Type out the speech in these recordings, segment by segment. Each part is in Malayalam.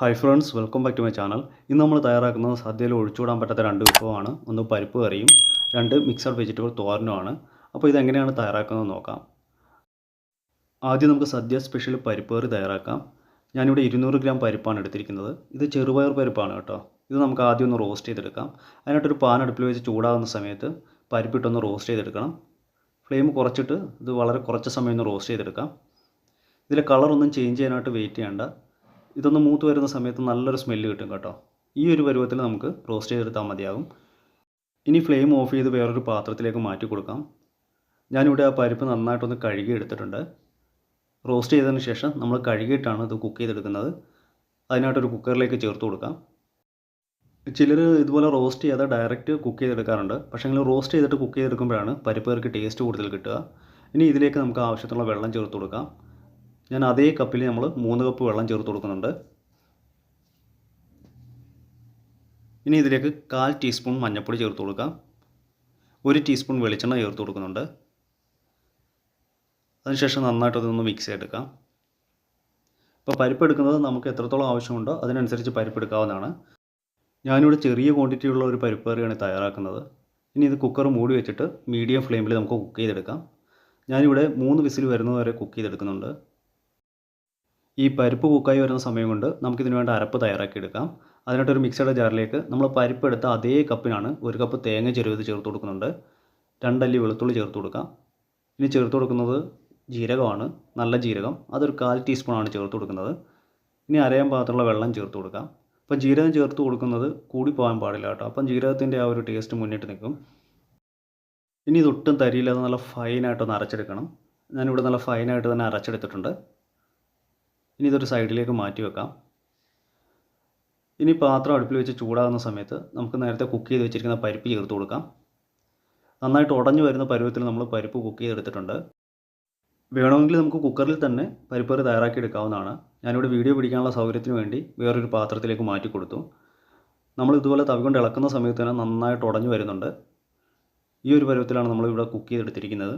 Hi friends welcome back to my channel ഇന്ന് നമ്മൾ തയ്യാറാക്കുന്നത് സദ്യയിൽ ഒഴിച്ചുകൂടാൻ പറ്റാത്ത രണ്ട് വിഭവമാണ്. ഒന്ന് പരിപ്പ് കറിയും രണ്ട് മിക്സഡ് വെജിറ്റബിൾ തോരനുമാണ്. അപ്പോൾ ഇതെങ്ങനെയാണ് തയ്യാറാക്കുന്നത് നോക്കാം. ആദ്യം നമുക്ക് സദ്യ സ്പെഷ്യൽ പരിപ്പ് കറി തയ്യാറാക്കാം. ഞാനിവിടെ ഇരുന്നൂറ് ഗ്രാം പരിപ്പാണ് എടുത്തിരിക്കുന്നത്. ഇത് ചെറുപയർ പരിപ്പാണ് കേട്ടോ. ഇത് നമുക്ക് ആദ്യം ഒന്ന് റോസ്റ്റ് ചെയ്തെടുക്കാം. അതിനായിട്ടൊരു പാൻ അടുപ്പിൽ വെച്ച് ചൂടാകുന്ന സമയത്ത് പരിപ്പിട്ടൊന്ന് റോസ്റ്റ് ചെയ്തെടുക്കണം. ഫ്ലെയിം കുറച്ചിട്ട് ഇത് വളരെ കുറച്ച് സമയം ഒന്ന് റോസ്റ്റ് ചെയ്തെടുക്കാം. ഇതിലെ കളറൊന്നും ചേഞ്ച് ചെയ്യാനായിട്ട് വെയിറ്റ് ചെയ്യേണ്ട. ഇതൊന്ന് മൂത്ത് വരുന്ന സമയത്ത് നല്ലൊരു സ്മെല്ല് കിട്ടും കേട്ടോ. ഈ ഒരു പരുവത്തിൽ നമുക്ക് റോസ്റ്റ് ചെയ്തെടുത്താൽ മതിയാകും ഇനി ഫ്ലെയിം ഓഫ് ചെയ്ത് വേറൊരു പാത്രത്തിലേക്ക് മാറ്റി കൊടുക്കാം. ഞാനിവിടെ ആ പരിപ്പ് നന്നായിട്ടൊന്ന് കഴുകി എടുത്തിട്ടുണ്ട്. റോസ്റ്റ് ചെയ്തതിന് ശേഷം നമ്മൾ കഴുകിയിട്ടാണ് ഇത് കുക്ക് ചെയ്തെടുക്കുന്നത്. അതിനായിട്ടൊരു കുക്കറിലേക്ക് ചേർത്ത് കൊടുക്കാം. ചിലർ ഇതുപോലെ റോസ്റ്റ് ചെയ്യാതെ ഡയറക്റ്റ് കുക്ക് ചെയ്തെടുക്കാറുണ്ട്. പക്ഷേ റോസ്റ്റ് ചെയ്തിട്ട് കുക്ക് ചെയ്തെടുക്കുമ്പോഴാണ് പരിപ്പ് കറിക്ക് ടേസ്റ്റ് കൂടുതൽ കിട്ടുക. ഇനി ഇതിലേക്ക് നമുക്ക് ആവശ്യത്തിനുള്ള വെള്ളം ചേർത്ത് കൊടുക്കാം. ഞാൻ അതേ കപ്പിൽ നമ്മൾ മൂന്ന് കപ്പ് വെള്ളം ചേർത്ത് കൊടുക്കുന്നുണ്ട്. ഇനി ഇതിലേക്ക് കാൽ ടീസ്പൂൺ മഞ്ഞൾപ്പൊടി ചേർത്ത് കൊടുക്കാം. ഒരു ടീസ്പൂൺ വെളിച്ചെണ്ണ ചേർത്ത് കൊടുക്കുന്നുണ്ട്. അതിനുശേഷം നന്നായിട്ട് അതൊന്ന് മിക്സ് ചെയ്തെടുക്കാം. ഇപ്പോൾ പരിപ്പ് എടുക്കുന്നത് നമുക്ക് എത്രത്തോളം ആവശ്യമുണ്ടോ അതിനനുസരിച്ച് പരിപ്പ് എടുക്കാവുന്നതാണ്. ഞാനിവിടെ ചെറിയ ക്വാണ്ടിറ്റി ഉള്ള ഒരു പരിപ്പ് കറിയാണ് തയ്യാറാക്കുന്നത്. ഇനി ഇത് കുക്കർ മൂടി വെച്ചിട്ട് മീഡിയം ഫ്ലെയിമിൽ നമുക്ക് കുക്ക് ചെയ്തെടുക്കാം. ഞാനിവിടെ മൂന്ന് വിസിൽ വരുന്നതുവരെ കുക്ക് ചെയ്തെടുക്കുന്നുണ്ട്. ഈ പരിപ്പ് കുക്കായി വരുന്ന സമയം കൊണ്ട് നമുക്കിതിന് വേണ്ട അരപ്പ് തയ്യാറാക്കി എടുക്കാം. അതിനായിട്ടൊരു മിക്സഡ് ജാറിലേക്ക് നമ്മൾ പരിപ്പ് എടുത്ത അതേ കപ്പിനാണ് ഒരു കപ്പ് തേങ്ങ ചെരുവത് ചേർത്ത് കൊടുക്കുന്നുണ്ട്. രണ്ടല്ലി വെളുത്തുള്ളി ചേർത്ത് കൊടുക്കാം. ഇനി ചേർത്ത് കൊടുക്കുന്നത് ജീരകമാണ്. നല്ല ജീരകം. അതൊരു കാൽ ടീസ്പൂണാണ് ചേർത്ത് കൊടുക്കുന്നത്. ഇനി അരയാൻ പാകത്തുള്ള വെള്ളം ചേർത്ത് കൊടുക്കാം. അപ്പം ജീരകം ചേർത്ത് കൊടുക്കുന്നത് കൂടി പോകാൻ പാടില്ല കേട്ടോ. അപ്പം ജീരകത്തിന്റെ ആ ഒരു ടേസ്റ്റ് മുന്നിട്ട് നിൽക്കും. ഇനി ഇതൊട്ടും തരിയില്ലാതെ നല്ല ഫൈനായിട്ടൊന്ന് അരച്ചെടുക്കണം. ഞാനിവിടെ നല്ല ഫൈനായിട്ട് തന്നെ അരച്ചെടുത്തിട്ടുണ്ട്. ഇനി ഇതൊരു സൈഡിലേക്ക് മാറ്റി വെക്കാം. ഇനി പാത്രം അടുപ്പിൽ വെച്ച് ചൂടാകുന്ന സമയത്ത് നമുക്ക് നേരത്തെ കുക്ക് ചെയ്ത് വെച്ചിരിക്കുന്ന പരിപ്പ് ചേർത്ത് കൊടുക്കാം. നന്നായിട്ട് ഉടഞ്ഞു വരുന്ന പരുവത്തിൽ നമ്മൾ പരിപ്പ് കുക്ക് ചെയ്തെടുത്തിട്ടുണ്ട്. വേണമെങ്കിൽ നമുക്ക് കുക്കറിൽ തന്നെ പരിപ്പ് കറി തയ്യാറാക്കി എടുക്കാവുന്നതാണ് ഞാനിവിടെ വീഡിയോ പിടിക്കാനുള്ള സൗകര്യത്തിന് വേണ്ടി വേറൊരു പാത്രത്തിലേക്ക് മാറ്റി കൊടുത്തു. നമ്മൾ ഇതുപോലെ തവി കൊണ്ട് ഇളക്കുന്ന സമയത്ത് തന്നെ നന്നായിട്ട് ഉടഞ്ഞു വരുന്നുണ്ട്. ഈ ഒരു പരുവത്തിലാണ് നമ്മളിവിടെ കുക്ക് ചെയ്തെടുത്തിരിക്കുന്നത്.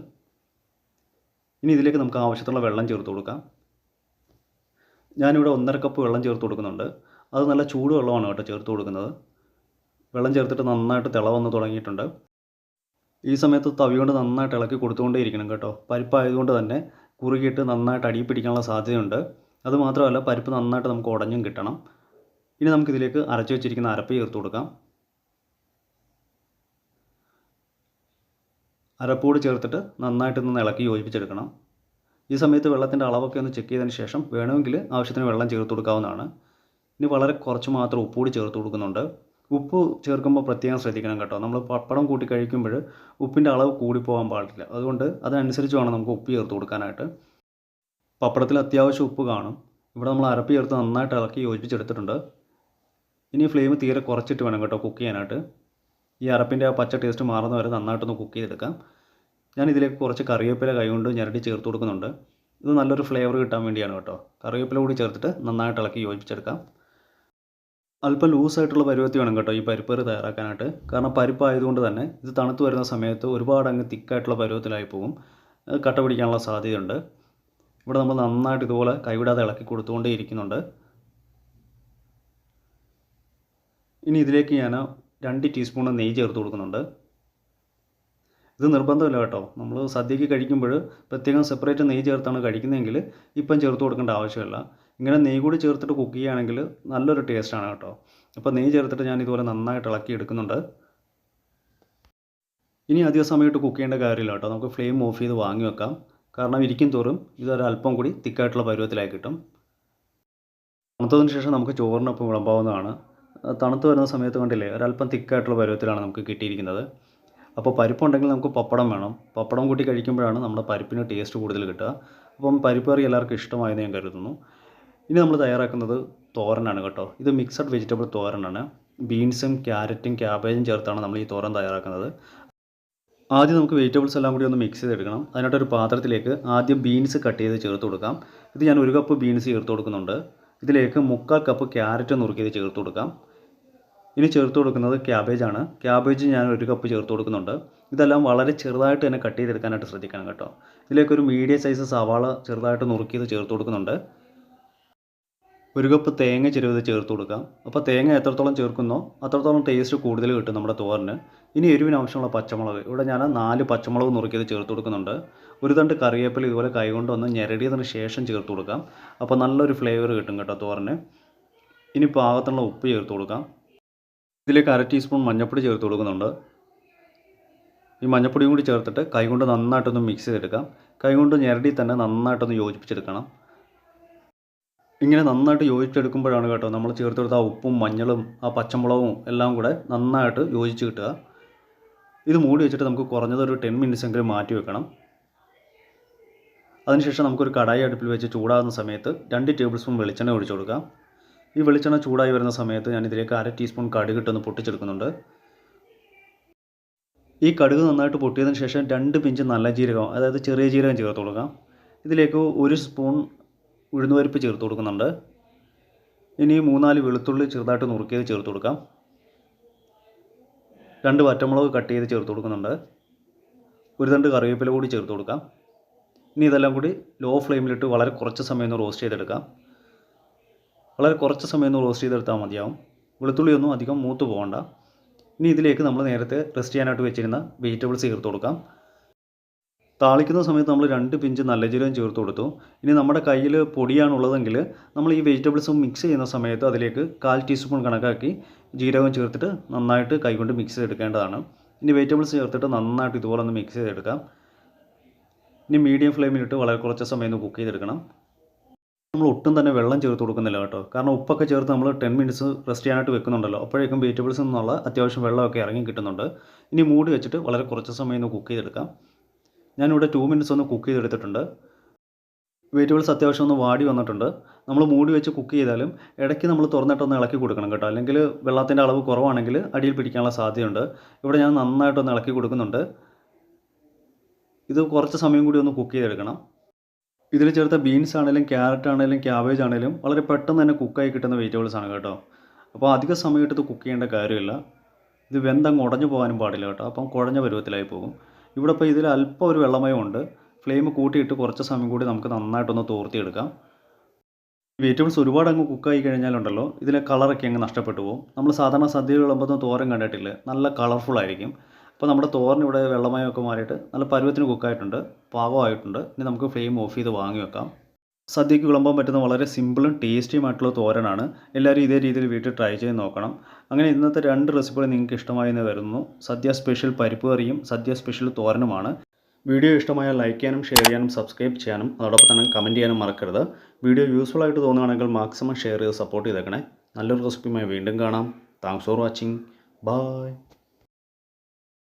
ഇനി ഇതിലേക്ക് നമുക്ക് ആവശ്യത്തുള്ള വെള്ളം ചേർത്ത് കൊടുക്കാം. ഞാനിവിടെ ഒന്നര കപ്പ് വെള്ളം ചേർത്ത് കൊടുക്കുന്നുണ്ട്. അത് നല്ല ചൂട് വെള്ളമാണ് കേട്ടോ ചേർത്ത് കൊടുക്കുന്നത്. വെള്ളം ചേർത്തിട്ട് നന്നായിട്ട് തിളവന്ന് തുടങ്ങിയിട്ടുണ്ട്. ഈ സമയത്ത് തവി കൊണ്ട് നന്നായിട്ട് ഇളക്കി കൊടുത്തുകൊണ്ടേ ഇരിക്കണം കേട്ടോ. പരിപ്പായതുകൊണ്ട് തന്നെ കുറുകിയിട്ട് നന്നായിട്ട് അടിയിൽ പിടിക്കാനുള്ള സാധ്യതയുണ്ട്. അതുമാത്രമല്ല പരിപ്പ് നന്നായിട്ട് നമുക്ക് ഉടഞ്ഞും കിട്ടണം. ഇനി നമുക്കിതിലേക്ക് അരച്ചു വെച്ചിരിക്കുന്ന അരപ്പ് ചേർത്ത് കൊടുക്കാം. അരപ്പൂട് ചേർത്തിട്ട് നന്നായിട്ടൊന്ന് ഇളക്കി യോജിപ്പിച്ചെടുക്കണം. ഈ സമയത്ത് വെള്ളത്തിന്റെ അളവൊക്കെ ഒന്ന് ചെക്ക് ചെയ്തതിന് ശേഷം വേണമെങ്കിൽ ആവശ്യത്തിന് വെള്ളം ചേർത്ത് കൊടുക്കാവുന്നതാണ്. ഇനി വളരെ കുറച്ച് മാത്രം ഉപ്പുകൂടി ചേർത്ത് കൊടുക്കുന്നുണ്ട്. ഉപ്പ് ചേർക്കുമ്പോൾ പ്രത്യേകം ശ്രദ്ധിക്കണം കേട്ടോ. നമ്മൾ പപ്പടം കൂട്ടി കഴിക്കുമ്പോൾ ഉപ്പിന്റെ അളവ് കൂടിപ്പോകാൻ പാടില്ല. അതുകൊണ്ട് അതനുസരിച്ച് വേണം നമുക്ക് ഉപ്പ് ചേർത്ത് കൊടുക്കാനായിട്ട്. പപ്പടത്തിൽ അത്യാവശ്യം ഉപ്പ് കാണും. ഇവിടെ നമ്മൾ അരപ്പ് ചേർത്ത് നന്നായിട്ട് ഇളക്കി യോജിപ്പിച്ചെടുത്തിട്ടുണ്ട്. ഇനി ഫ്ലെയിം തീരെ കുറച്ചിട്ട് വേണം കേട്ടോ കുക്ക് ചെയ്യാനായിട്ട്. ഈ അരപ്പിന്റെ ആ പച്ച ടേസ്റ്റ് മാറുന്നവരെ നന്നായിട്ടൊന്ന് കുക്ക് ചെയ്തെടുക്കാം. ഞാൻ ഇതിലേക്ക് കുറച്ച് കറിവേപ്പില കൈകൊണ്ട് ഞരടി ചേർത്ത് കൊടുക്കുന്നുണ്ട്. ഇത് നല്ലൊരു ഫ്ലേവർ കിട്ടാൻ വേണ്ടിയാണ് കേട്ടോ. കറിവേപ്പില കൂടി ചേർത്തിട്ട് നന്നായിട്ട് ഇളക്കി യോജിപ്പിച്ചെടുക്കാം. അല്പം ലൂസായിട്ടുള്ള പരുവത്തി വേണം കേട്ടോ ഈ പരിപ്പ് കറി തയ്യാറാക്കാനായിട്ട്. കാരണം പരിപ്പ് ആയതുകൊണ്ട് തന്നെ ഇത് തണുത്ത് വരുന്ന സമയത്ത് ഒരുപാട് അങ്ങ് തിക്കായിട്ടുള്ള പരുവത്തിലായി പോകും. കട്ട പിടിക്കാനുള്ള സാധ്യതയുണ്ട്. ഇവിടെ നമ്മൾ നന്നായിട്ട് ഇതുപോലെ കൈവിടാതെ ഇളക്കി കൊടുത്തുകൊണ്ടേ ഇരിക്കുന്നുണ്ട്. ഇനി ഇതിലേക്ക് ഞാൻ രണ്ട് ടീസ്പൂൺ നെയ്യ് ചേർത്ത് കൊടുക്കുന്നുണ്ട്. ഇത് നിർബന്ധമില്ല കേട്ടോ. നമ്മൾ സദ്യക്ക് കഴിക്കുമ്പോൾ പ്രത്യേകം സെപ്പറേറ്റ് നെയ്യ് ചേർത്താണ് കഴിക്കുന്നതെങ്കിൽ ഇപ്പം ചേർത്ത് കൊടുക്കേണ്ട ആവശ്യമില്ല. ഇങ്ങനെ നെയ്യ് കൂടി ചേർത്തിട്ട് കുക്ക് ചെയ്യുകയാണെങ്കിൽ നല്ലൊരു ടേസ്റ്റാണ് കേട്ടോ. അപ്പോൾ നെയ്യ് ചേർത്തിട്ട് ഞാൻ ഇതുപോലെ നന്നായിട്ട് ഇളക്കി എടുക്കുന്നുണ്ട്. ഇനി അധിക സമയത്ത് കുക്ക് ചെയ്യേണ്ട കാര്യമില്ല കേട്ടോ. നമുക്ക് ഫ്ലെയിം ഓഫ് ചെയ്ത് വാങ്ങി വെക്കാം. കാരണം ഇരിക്കും തോറും ഇതൊരല്പം കൂടി തിക്കായിട്ടുള്ള പരുവത്തിലായി കിട്ടും. തണുത്തതിന് ശേഷം നമുക്ക് ചോറിനൊപ്പം വിളമ്പാവുന്നതാണ്. തണുത്ത് വരുന്ന സമയത്ത് കണ്ടില്ലേ ഒരല്പം തിക്കായിട്ടുള്ള പരുവത്തിലാണ് നമുക്ക് കിട്ടിയിരിക്കുന്നത്. അപ്പോൾ പരിപ്പുണ്ടെങ്കിൽ നമുക്ക് പപ്പടം വേണം. പപ്പടം കൂട്ടി കഴിക്കുമ്പോഴാണ് നമ്മുടെ പരിപ്പിന് ടേസ്റ്റ് കൂടുതൽ കിട്ടുക. അപ്പം പരിപ്പ് കറി എല്ലാവർക്കും ഇഷ്ടമായെന്ന് ഞാൻ കരുതുന്നു. ഇനി നമ്മൾ തയ്യാറാക്കുന്നത് തോരനാണ് കേട്ടോ. ഇത് മിക്സഡ് വെജിറ്റബിൾ തോരനാണ്. ബീൻസും ക്യാരറ്റും ക്യാബേജും ചേർത്താണ് നമ്മൾ ഈ തോരൻ തയ്യാറാക്കുന്നത്. ആദ്യം നമുക്ക് വെജിറ്റബിൾസ് എല്ലാം കൂടി ഒന്ന് മിക്സ് ചെയ്തെടുക്കണം. അതിനായിട്ടൊരു പാത്രത്തിലേക്ക് ആദ്യം ബീൻസ് കട്ട് ചെയ്ത് ചേർത്ത് കൊടുക്കാം. ഇത് ഞാൻ ഒരു കപ്പ് ബീൻസ് ചേർത്ത് കൊടുക്കുന്നുണ്ട്. ഇതിലേക്ക് മുക്കാൽ കപ്പ് ക്യാരറ്റ് നുറുക്കിയത് ചേർത്ത് കൊടുക്കാം. ഇനി ചേർത്ത് കൊടുക്കുന്നത് ക്യാബേജാണ് ക്യാബേജ് ഞാൻ ഒരു കപ്പ് ചേർത്ത് കൊടുക്കുന്നുണ്ട്. ഇതെല്ലാം വളരെ ചെറുതായിട്ട് തന്നെ കട്ട് ചെയ്തെടുക്കാനായിട്ട് ശ്രദ്ധിക്കണം കേട്ടോ. ഇതിലേക്ക് ഒരു മീഡിയം സൈസ് സവാള ചെറുതായിട്ട് നുറുക്കിയത് ചേർത്ത് കൊടുക്കുന്നുണ്ട്. ഒരു കപ്പ് തേങ്ങ ചെരുവത് ചേർത്ത് കൊടുക്കാം. അപ്പോൾ തേങ്ങ എത്രത്തോളം ചേർക്കുന്നോ അത്രത്തോളം ടേസ്റ്റ് കൂടുതൽ കിട്ടും നമ്മുടെ തോരന്. ഇനി എരിവിന് ആവശ്യമുള്ള പച്ചമുളക്. ഇവിടെ ഞാൻ നാല് പച്ചമുളക് നുറുക്കിയത് ചേർത്ത് കൊടുക്കുന്നുണ്ട്. ഒരു തണ്ട് കറിവേപ്പില ഇതുപോലെ കൈകൊണ്ട് ഒന്ന് ഞെരടിയതിന് ശേഷം ചേർത്ത് കൊടുക്കാം. അപ്പോൾ നല്ലൊരു ഫ്ലേവർ കിട്ടും കേട്ടോ തോരന്. ഇനി പാകത്തിനുള്ള ഉപ്പ് ചേർത്ത് കൊടുക്കാം. ഇതിലേക്ക് അര ടീസ്പൂൺ മഞ്ഞൾപ്പൊടി ചേർത്ത് കൊടുക്കുന്നുണ്ട്. ഈ മഞ്ഞൾപ്പൊടിയും കൂടി ചേർത്തിട്ട് കൈകൊണ്ട് നന്നായിട്ടൊന്ന് മിക്സ് ചെയ്തെടുക്കാം. കൈകൊണ്ട് ഞെരടി തന്നെ നന്നായിട്ടൊന്ന് യോജിപ്പിച്ചെടുക്കണം. ഇങ്ങനെ നന്നായിട്ട് യോജിച്ചെടുക്കുമ്പോഴാണ് കേട്ടോ നമ്മൾ ചേർത്ത് കൊടുത്ത ആ ഉപ്പും മഞ്ഞളും ആ പച്ചമുളകും എല്ലാം കൂടെ നന്നായിട്ട് യോജിച്ച് കിട്ടുക. ഇത് മൂടി വെച്ചിട്ട് നമുക്ക് കുറഞ്ഞത് ഒരു ടെൻ മിനിറ്റ്സ് എങ്കിലും മാറ്റി വെക്കണം. അതിനുശേഷം നമുക്കൊരു കടായി അടുപ്പിൽ വെച്ച് ചൂടാകുന്ന സമയത്ത് രണ്ട് ടേബിൾ സ്പൂൺ വെളിച്ചെണ്ണ ഒഴിച്ചു കൊടുക്കാം. ഈ വെളിച്ചെണ്ണ ചൂടായി വരുന്ന സമയത്ത് ഞാൻ ഇതിലേക്ക് അര ടീസ്പൂൺ കടുക് ഇട്ടൊന്ന് പൊട്ടിച്ചെടുക്കുന്നുണ്ട്. ഈ കടുക് നന്നായിട്ട് പൊട്ടിയതിന് ശേഷം രണ്ട് പിഞ്ച് നല്ല ജീരകം അതായത് ചെറിയ ജീരകം ചേർത്ത് കൊടുക്കാം. ഇതിലേക്ക് ഒരു സ്പൂൺ ഉഴുന്നുപരിപ്പ് ചേർത്ത് കൊടുക്കുന്നുണ്ട്. ഇനി മൂന്നാൽ വെളുത്തുള്ളി ചെറുതായിട്ട് നുറുക്കിയത് ചേർത്ത് കൊടുക്കാം. രണ്ട് വറ്റമുളക് കട്ട് ചെയ്ത് ചേർത്ത് കൊടുക്കുന്നുണ്ട്. ഒരു തണ്ട് കറിവേപ്പില കൂടി ചേർത്ത് കൊടുക്കാം. ഇനി ഇതെല്ലാം കൂടി ലോ ഫ്ലെയിമിലിട്ട് വളരെ കുറച്ച് സമയം ഒന്ന് റോസ്റ്റ് ചെയ്തെടുക്കാം. വളരെ കുറച്ച് സമയം ഒന്ന് റോസ്റ്റ് ചെയ്തെടുത്താൽ മതിയാവും. വെളുത്തുള്ളിയൊന്നും അധികം മൂത്ത് പോകണ്ട. ഇനി ഇതിലേക്ക് നമ്മൾ നേരത്തെ റെസ്റ്റ് ചെയ്യാനായിട്ട് വെച്ചിരുന്ന വെജിറ്റബിൾസ് ചേർത്ത് കൊടുക്കാം. താളിക്കുന്ന സമയത്ത് നമ്മൾ രണ്ട് പിഞ്ച് നല്ല ജീരകം ചേർത്ത് കൊടുത്തു. ഇനി നമ്മുടെ കയ്യിൽ പൊടിയാണുള്ളതെങ്കിൽ നമ്മൾ ഈ വെജിറ്റബിൾസ് മിക്സ് ചെയ്യുന്ന സമയത്ത് അതിലേക്ക് കാൽ ടീസ്പൂൺ കണക്കാക്കി ജീരകം ചേർത്തിട്ട് നന്നായിട്ട് കൈകൊണ്ട് മിക്സ് ചെയ്തെടുക്കേണ്ടതാണ്. ഇനി വെജിറ്റബിൾസ് ചേർത്തിട്ട് നന്നായിട്ട് ഇതുപോലെ ഒന്ന് മിക്സ് ചെയ്തെടുക്കാം. ഇനി മീഡിയം ഫ്ലെയിമിലിട്ട് വളരെ കുറച്ച് സമയം ഒന്ന് കുക്ക് ചെയ്തെടുക്കണം. നമ്മൾ ഒട്ടും തന്നെ വെള്ളം ചേർത്ത് കൊടുക്കുന്നില്ല കേട്ടോ. കാരണം ഉപ്പൊക്കെ ചേർത്ത് നമ്മൾ ടെൻ മിനിറ്റ്സ് റെസ്റ്റ് ചെയ്യാനായിട്ട് വെക്കുന്നുണ്ടല്ലോ. അപ്പോഴേക്കും വെജിറ്റബിൾസ് നിന്നുള്ള അത്യാവശ്യം വെള്ളമൊക്കെ ഇറങ്ങി കിട്ടുന്നുണ്ട്. ഇനി മൂടി വെച്ചിട്ട് വളരെ കുറച്ച് സമയം ഒന്ന് കുക്ക് ചെയ്തെടുക്കാം. ഞാനിവിടെ ടു മിനിറ്റ്സ് ഒന്ന് കുക്ക് ചെയ്തെടുത്തിട്ടുണ്ട്. വെജിറ്റബിൾസ് അത്യാവശ്യം ഒന്ന് വാടി വന്നിട്ടുണ്ട്. നമ്മൾ മൂടി വെച്ച് കുക്ക് ചെയ്താലും ഇടയ്ക്ക് നമ്മൾ തുറന്നിട്ടൊന്ന് ഇളക്കി കൊടുക്കണം കേട്ടോ. അല്ലെങ്കിൽ വെള്ളത്തിന്റെ അളവ് കുറവാണെങ്കിൽ അടിയിൽ പിടിക്കാനുള്ള സാധ്യതയുണ്ട്. ഇവിടെ ഞാൻ നന്നായിട്ടൊന്ന് ഇളക്കി കൊടുക്കുന്നുണ്ട്. ഇത് കുറച്ച് സമയം കൂടി ഒന്ന് കുക്ക് ചെയ്തെടുക്കണം. ഇതിൽ ചേർത്ത ബീൻസ് ആണെങ്കിലും ക്യാരറ്റ് ആണെങ്കിലും ക്യാബേജ് ആണെങ്കിലും വളരെ പെട്ടെന്ന് തന്നെ കുക്കായി കിട്ടുന്ന വെജിറ്റബിൾസ് ആണ് കേട്ടോ. അപ്പോൾ അധിക സമയം എടുത്ത് കുക്ക് ചെയ്യേണ്ട കാര്യമില്ല. ഇത് വെന്തങ്ങ് ഉടഞ്ഞു പോകാനും പാടില്ല കേട്ടോ. അപ്പം കുഴഞ്ഞ പരുവത്തിലായി പോകും. ഇവിടെ ഇപ്പോൾ ഇതിൽ അല്പം ഒരു വെള്ളമയമുണ്ട് ഫ്ലെയിം കൂട്ടിയിട്ട് കുറച്ച് സമയം കൂടി നമുക്ക് നന്നായിട്ടൊന്ന് തോർത്തിയെടുക്കാം. വെജിറ്റബിൾസ് ഒരുപാട് അങ്ങ് കുക്കായി കഴിഞ്ഞാലുണ്ടല്ലോ ഇതിലെ കളറൊക്കെ അങ്ങ് നഷ്ടപ്പെട്ടു പോകും. നമ്മൾ സാധാരണ സദ്യ തോരം കണ്ടിട്ടില്ല? നല്ല കളർഫുൾ ആയിരിക്കും. അപ്പോൾ നമ്മുടെ തോരൻ ഇവിടെ വെള്ളമയമൊക്കെ മാറിയിട്ട് നല്ല പരുവത്തിന് കുക്കായിട്ടുണ്ട് പാകമായിട്ടുണ്ട്. ഇനി നമുക്ക് ഫ്ലെയിം ഓഫ് ചെയ്ത് വാങ്ങി വെക്കാം. സദ്യയ്ക്ക് വിളമ്പാൻ പറ്റുന്ന വളരെ സിമ്പിളും ടേസ്റ്റിയുമായിട്ടുള്ള തോരനാണ്. എല്ലാവരും ഇതേ രീതിയിൽ വീട്ടിൽ ട്രൈ ചെയ്ത് നോക്കണം. അങ്ങനെ ഇന്നത്തെ രണ്ട് റെസിപ്പികൾ നിങ്ങൾക്ക് ഇഷ്ടമായി എന്ന് വരുന്നു സദ്യ സ്പെഷ്യൽ പരിപ്പ് കറിയും സദ്യ സ്പെഷ്യൽ തോരനുമാണ്. വീഡിയോ ഇഷ്ടമായാൽ ലൈക്ക് ചെയ്യാനും ഷെയർ ചെയ്യാനും സബ്സ്ക്രൈബ് ചെയ്യാനും അതോടൊപ്പം തന്നെ കമന്റ് ചെയ്യാനും മറക്കരുത്. വീഡിയോ യൂസ്ഫുൾ ആയിട്ട് തോന്നുകയാണെങ്കിൽ മാക്സിമം ഷെയർ ചെയ്ത് സപ്പോർട്ട് ചെയ്തേക്കണേ. നല്ലൊരു റെസിപ്പിയുമായി വീണ്ടും കാണാം. Thanks for watching bye